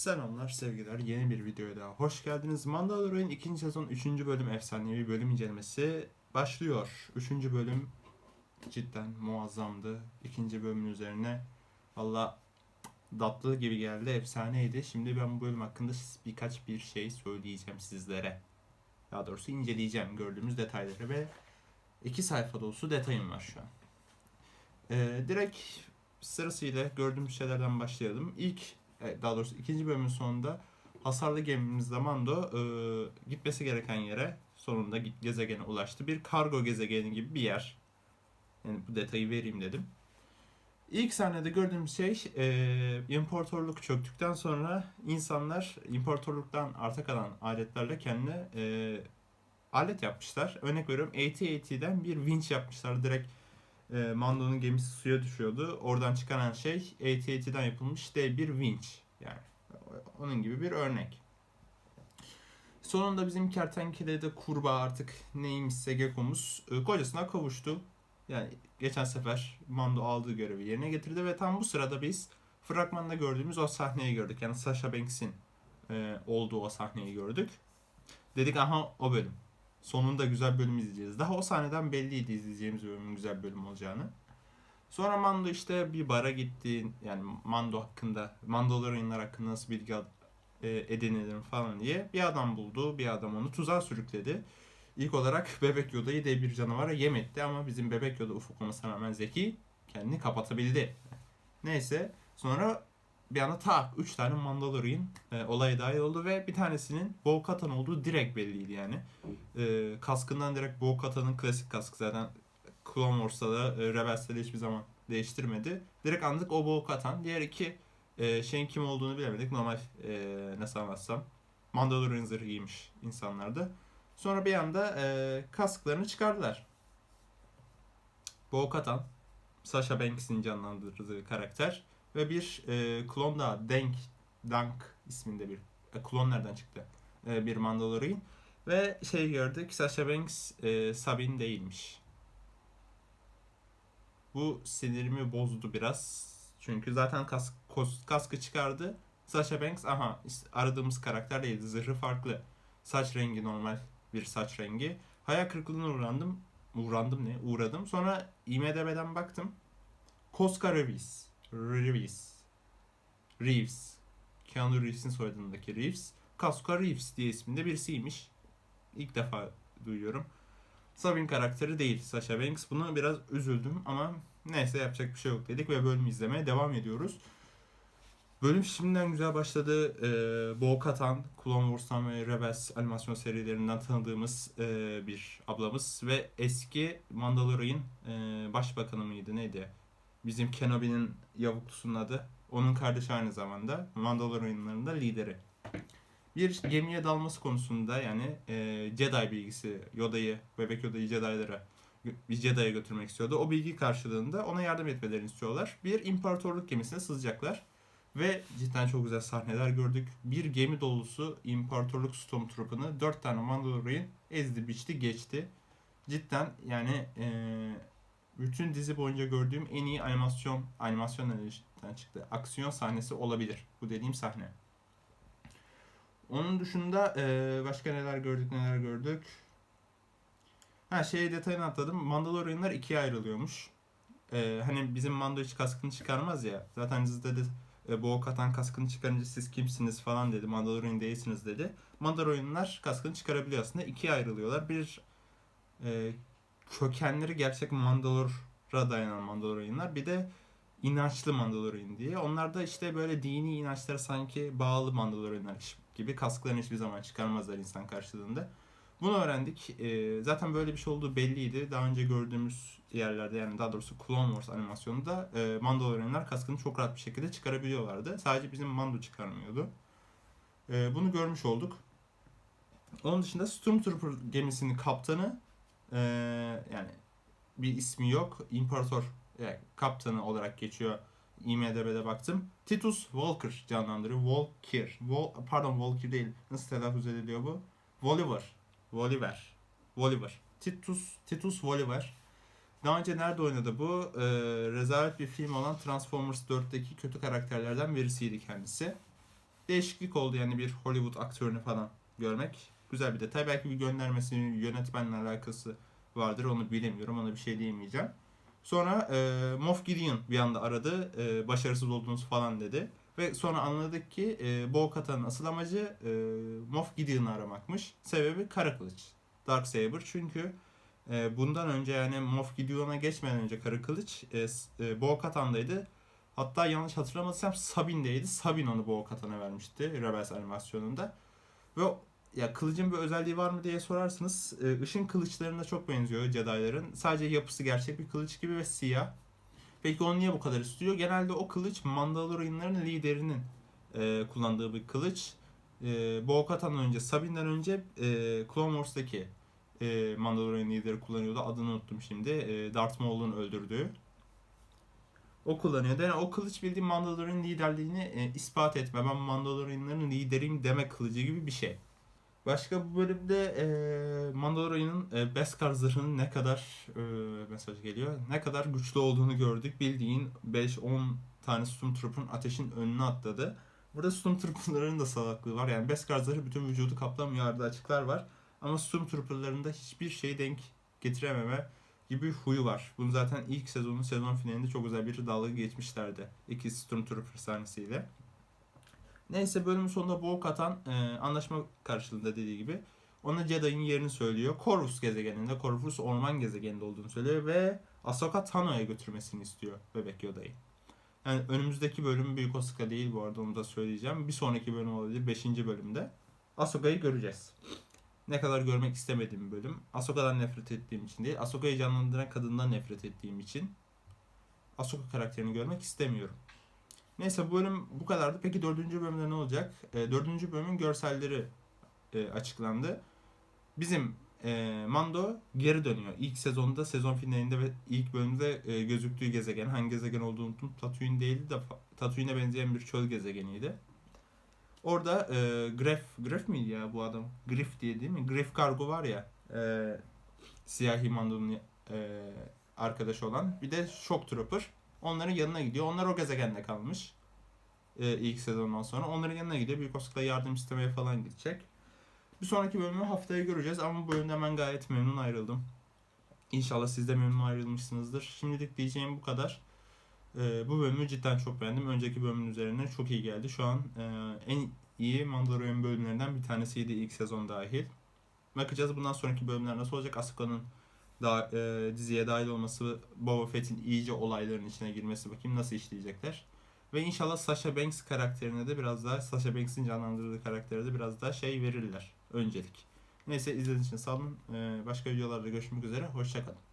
Selamlar, sevgiler. Yeni bir videoya daha hoş geldiniz. Mandalorian 2. sezon 3. bölüm efsanevi bölüm incelemesi başlıyor. 3. bölüm cidden muazzamdı. 2. bölümün üzerine valla tatlı gibi geldi, efsaneydi. Şimdi ben bu bölüm hakkında birkaç bir şey söyleyeceğim sizlere. Daha doğrusu inceleyeceğim gördüğümüz detayları ve iki sayfa dolusu detayım var şu an. Ee, direkt sırasıyla gördüğümüz şeylerden başlayalım. İlk daha doğrusu ikinci bölümün sonunda hasarlı gemimiz Mando e, gitmesi gereken yere sonunda gezegene ulaştı. Bir kargo gezegeni gibi bir yer. Yani bu detayı vereyim dedim. İlk sahnede gördüğümüz şey e, imparatorluk çöktükten sonra insanlar imparatorluktan arta kalan aletlerle kendine e, alet yapmışlar. Örnek veriyorum AT-AT'den bir winch yapmışlar. Direkt e, Mando'nun gemisi suya düşüyordu. Oradan çıkaran şey AT-AT'den yapılmış dev bir winch. Yani onun gibi bir örnek. Sonunda bizim kertenkele de kurbağa artık neymişse Gekko'muz e, kocasına kavuştu. Yani geçen sefer Mando aldığı görevi yerine getirdi ve tam bu sırada biz fragmanda gördüğümüz o sahneyi gördük. Yani Sasha Banks'in e, olduğu o sahneyi gördük. Dedik aha o bölüm. Sonunda güzel bölüm izleyeceğiz. Daha o sahneden belliydi izleyeceğimiz bölümün güzel bölüm olacağını. Sonra Mando işte bir bara gitti. Yani Mando hakkında, Mandalorianlar hakkında nasıl bilgi e, edinirim falan diye bir adam buldu. Bir adam onu tuzağa sürükledi. İlk olarak Bebek Yoda'yı dev bir canavara yem etti ama bizim Bebek Yoda ufuk olmasına rağmen zeki kendini kapatabildi. Neyse sonra bir anda tak 3 tane Mandalorian e, olaya dahil oldu ve bir tanesinin Bo-Katan olduğu direkt belliydi yani. E, kaskından direkt Bo-Katan'ın klasik kaskı zaten Clone Wars'ta da e, Rebels'te de hiçbir zaman değiştirmedi. Direkt anladık o Bo-Katan. Diğer iki e, şeyin kim olduğunu bilemedik. Normal e, nasıl anlatsam Mandalorian zırhı giymiş insanlardı. Sonra bir anda e, kasklarını çıkardılar. Bo-Katan, Sasha Banks'in canlandırdığı karakter ve bir e, klon daha Dank, Dank isminde bir e, klon nereden çıktı? E, bir Mandalorian ve şey gördük Sasha Banks e, Sabine değilmiş. Bu sinirimi bozdu biraz. Çünkü zaten kask, kos- kaskı çıkardı. Sasha Banks aha aradığımız karakter değildi. Zırhı farklı. Saç rengi normal bir saç rengi. Hayal kırıklığına uğrandım. Uğrandım ne? Uğradım. Sonra IMDB'den baktım. Koska Reeves. Reeves. Reeves. Keanu Reeves'in soyadındaki Reeves. Kaska Reeves diye isminde birisiymiş. İlk defa duyuyorum. Sabine karakteri değil Sasha Banks. Buna biraz üzüldüm ama neyse yapacak bir şey yok dedik ve bölümü izlemeye devam ediyoruz. Bölüm şimdiden güzel başladı. Ee, Bo-Katan, Clone Wars'tan ve Rebels animasyon serilerinden tanıdığımız e, bir ablamız ve eski Mandalorian e, başbakanı mıydı neydi? Bizim Kenobi'nin yavuklusunun adı. Onun kardeşi aynı zamanda Mandalorianların da lideri. Bir gemiye dalması konusunda yani e, Jedi bilgisi Yoda'yı, bebek Yoda'yı Jedi'lara Jedi'ye götürmek istiyordu. O bilgi karşılığında ona yardım etmelerini istiyorlar. Bir imparatorluk gemisine sızacaklar. Ve cidden çok güzel sahneler gördük. Bir gemi dolusu imparatorluk Stormtrooper'ını dört tane Mandalorian ezdi, biçti, geçti. Cidden yani eee, bütün dizi boyunca gördüğüm en iyi animasyon, animasyon nereden çıktı? Aksiyon sahnesi olabilir. Bu dediğim sahne. Onun dışında eee, başka neler gördük neler gördük. Ha şey detayını atladım. Mandalorianlar ikiye ayrılıyormuş. Eee, hani bizim Mando hiç kaskını çıkarmaz ya. Zaten dizide de e, Bo Katan kaskını çıkarınca siz kimsiniz falan dedi. Mandalorian değilsiniz dedi. Mandalorianlar kaskını çıkarabiliyor aslında. İkiye ayrılıyorlar. Bir e, kökenleri gerçek Mandalor'a dayanan Mandalorianlar. Bir de inançlı Mandalorian diye. Onlar da işte böyle dini inançlara sanki bağlı Mandalorianlar gibi kasklarını hiçbir zaman çıkarmazlar insan karşılığında. Bunu öğrendik. E, zaten böyle bir şey olduğu belliydi. Daha önce gördüğümüz yerlerde yani daha doğrusu Clone Wars animasyonunda e, Mandalorianlar kaskını çok rahat bir şekilde çıkarabiliyorlardı. Sadece bizim Mando çıkarmıyordu. E, bunu görmüş olduk. Onun dışında Stormtrooper gemisinin kaptanı e, yani bir ismi yok. İmparator yani kaptanı olarak geçiyor. IMDB'de baktım. Titus Walker canlandırıyor. Walker. Wal, pardon Walker değil. Nasıl telaffuz ediliyor bu? Voliver. Voliver. Voliver. Titus Titus Voliver. Daha önce nerede oynadı bu? Ee, rezalet bir film olan Transformers 4'teki kötü karakterlerden birisiydi kendisi. değişiklik oldu yani bir Hollywood aktörünü falan görmek. Güzel bir detay. Belki bir göndermesi yönetmenle alakası vardır. Onu bilemiyorum. Ona bir şey diyemeyeceğim. Sonra e, Moff Gideon bir anda aradı. E, başarısız olduğunuzu falan dedi. Ve sonra anladık ki e, Bo-Katan'ın asıl amacı e, Moff Gideon'u aramakmış. Sebebi kara kılıç. Dark Saber. Çünkü e, bundan önce yani Moff Gideon'a geçmeden önce kara kılıç e, e, Bo-Katan'daydı. Hatta yanlış hatırlamazsam Sabine'deydi. Sabine onu Bo-Katan'a vermişti Rebels animasyonunda. Ve ya kılıcın bir özelliği var mı diye sorarsınız. e, ışın kılıçlarına çok benziyor Jedi'ların. Sadece yapısı gerçek bir kılıç gibi ve siyah. Peki onu niye bu kadar istiyor? Genelde o kılıç Mandalorianların liderinin e, kullandığı bir kılıç. E, Bo-Katan'dan önce, Sabine'den önce e, Clone Wars'taki e, Mandalorian lideri kullanıyordu. Adını unuttum şimdi. E, Darth Maul'un öldürdüğü. O kullanıyordu. Yani o kılıç bildiğin Mandalorian liderliğini e, ispat etme. Ben Mandalorianların lideriyim deme kılıcı gibi bir şey. Başka bu bölümde e, Mandalorian'ın e, Beskar zırhının ne kadar e, mesaj geliyor. Ne kadar güçlü olduğunu gördük. Bildiğin 5-10 tane Stormtrooper'ın ateşin önüne atladı. Burada Stormtrooper'ların da salaklığı var. Yani Beskar zırhı bütün vücudu kaplamıyor. Arada açıklar var. Ama Stormtrooper'ların da hiçbir şey denk getirememe gibi huyu var. Bunu zaten ilk sezonun sezon finalinde çok özel bir dalga geçmişlerdi. İki Stormtrooper sahnesiyle. Neyse bölümün sonunda Bo-Katan e, anlaşma karşılığında dediği gibi ona Jedi'nin yerini söylüyor. Corvus gezegeninde, Corvus orman gezegeninde olduğunu söylüyor ve Ahsoka Tano'ya götürmesini istiyor bebek Yoda'yı. Yani önümüzdeki bölüm büyük olasılıkla değil bu arada onu da söyleyeceğim. Bir sonraki bölüm olabilir 5. bölümde. Ahsoka'yı göreceğiz. Ne kadar görmek istemediğim bölüm. Ahsoka'dan nefret ettiğim için değil. Ahsoka'yı canlandıran kadından nefret ettiğim için. Ahsoka karakterini görmek istemiyorum. Neyse bu bölüm bu kadardı. Peki dördüncü bölümde ne olacak? E, dördüncü bölümün görselleri e, açıklandı. Bizim e, Mando geri dönüyor. İlk sezonda, sezon finalinde ve ilk bölümde e, gözüktüğü gezegen. Hangi gezegen olduğunu unuttum. Tatooine değildi de Tatooine'e benzeyen bir çöl gezegeniydi. Orada e, Gref, Gref miydi ya bu adam? Griff diye değil mi? Griff Kargo var ya. E, siyahi Mando'nun e, arkadaşı olan. Bir de Shock Trooper. Onların yanına gidiyor. Onlar o gezegende kalmış. E, ilk sezondan sonra. Onların yanına gidiyor. Büyük olasılıkla yardım istemeye falan gidecek. Bir sonraki bölümü haftaya göreceğiz ama bu bölümden ben gayet memnun ayrıldım. İnşallah siz de memnun ayrılmışsınızdır. Şimdilik diyeceğim bu kadar. E, bu bölümü cidden çok beğendim. Önceki bölümün üzerine çok iyi geldi. Şu an e, en iyi Mandalorian bölümlerinden bir tanesiydi ilk sezon dahil. Bakacağız bundan sonraki bölümler nasıl olacak. Ahsoka'nın da e, diziye dahil olması, Boba Fett'in iyice olayların içine girmesi bakayım nasıl işleyecekler. Ve inşallah Sasha Banks karakterine de biraz daha Sasha Banks'in canlandırdığı karaktere de biraz daha şey verirler. Öncelik. Neyse izlediğiniz için sağ olun. Ee, başka videolarda görüşmek üzere. Hoşçakalın.